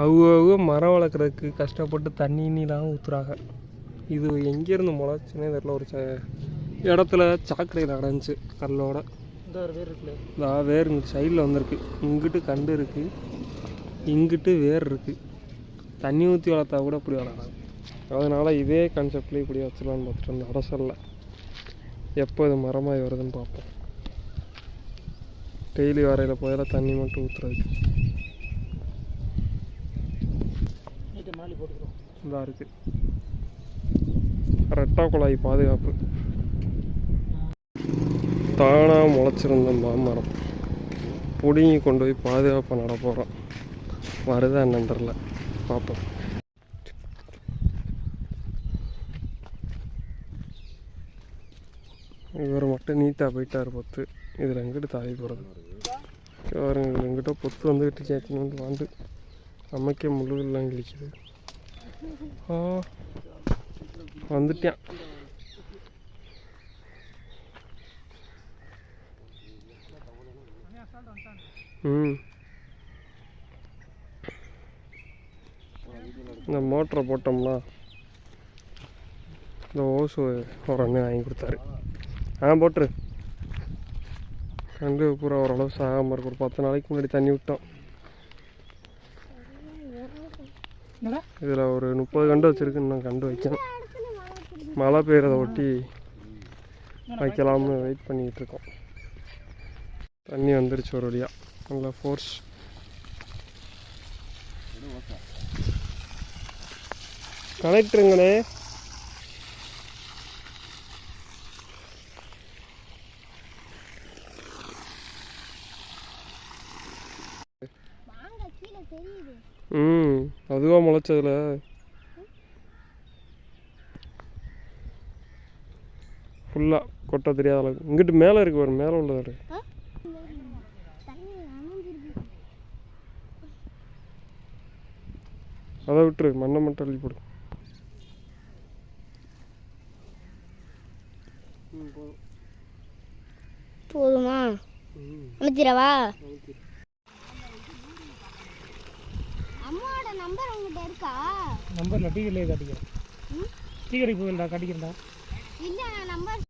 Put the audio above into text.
அவங்க அவங்க மரம் வளர்க்குறதுக்கு கஷ்டப்பட்டு தண்ணி இனிலாம் ஊற்றுறாங்க இது எங்கேருந்து முளைச்சுன்னே தெரியல. ஒரு ச இடத்துல சாக்கடையில் அடைஞ்சி கல்லோட. இதா வேர் இங்கிட்டு சைடில் வந்திருக்கு. இங்கிட்டு கண்டு இருக்குது இங்கிட்டு வேர் இருக்குது தண்ணி ஊற்றி வளர்த்தா கூட இப்படி வளராது. அதனால் இதே கான்செப்ட்லேயே இப்படி வச்சிடலான்னு பார்த்துட்டு இருந்தேன். அரசல்ல எப்போ இது மரமாகி வருதுன்னு பார்ப்போம். டெய்லி வரையில் போயில தண்ணி மட்டும் ஊற்றுறதுக்கு தாலி போட்டுக்கிறோம். இதாக இருக்குது ரெட்டா குழாய் பாதுகாப்பு. தானாக முளைச்சிருந்த மாமரம் பிடிங்கி கொண்டு போய் பாதுகாப்பாக நட போகிறோம் வருதா என்னன்னு தெரில பார்ப்போம். இவர் மட்டும் நீட்டாக போயிட்டார் பொத்து. இதில் எங்கிட்டு தாவி போகிறது இவர் எங்கிட்ட பொத்து வந்துக்கிட்டு கேட்கணும்னு வந்து வாண்டு. அமைக்க முள்ளுகள்லாம் கிழிக்குது. வந்துட்டான் ம். இந்த மோட்டரை போட்டோம்னா இந்த ஓசு ஒரு அண்ணன் வாங்கி கொடுத்தாரு. ஆ போட்டுரு. கண்டு பூரா ஓரளவு சாகாமல் இருக்கு. ஒரு பத்து நாளைக்கு முன்னாடி தண்ணி விட்டோம். இதில் ஒரு முப்பது கண்டு வச்சுருக்கு இன்னும் கண்டு வைக்கணும். மழை பெய்யறத ஒட்டி வைக்கலாம்னு வெயிட் பண்ணிக்கிட்டு இருக்கோம் தண்ணி வந்துருச்சு ஒரு வழியாக நல்லா ஃபோர்ஸ் கீழே தெரியுது. ம் அதுவாக முளைச்சதுல. ஃபுல்லாக கொட்ட தெரியாத அளவுக்கு. இங்கிட்டு மேலே இருக்கு பாரு மேலே உள்ளது தண்ணி நனைஞ்சிருக்கு அதை விட்டுரு மண்ணை மட்டும் அள்ளி போடு. போதுமா? அனுப்பிச்சிடவா நம்பர் உங்ககிட்ட இருக்கா? நம்பரில் டீ கடையிலே காட்டிக்கிறேன். டீ கடைக்கு போயிடா காட்டிக்கிறேன்டா. இல்ல நான் நம்பர்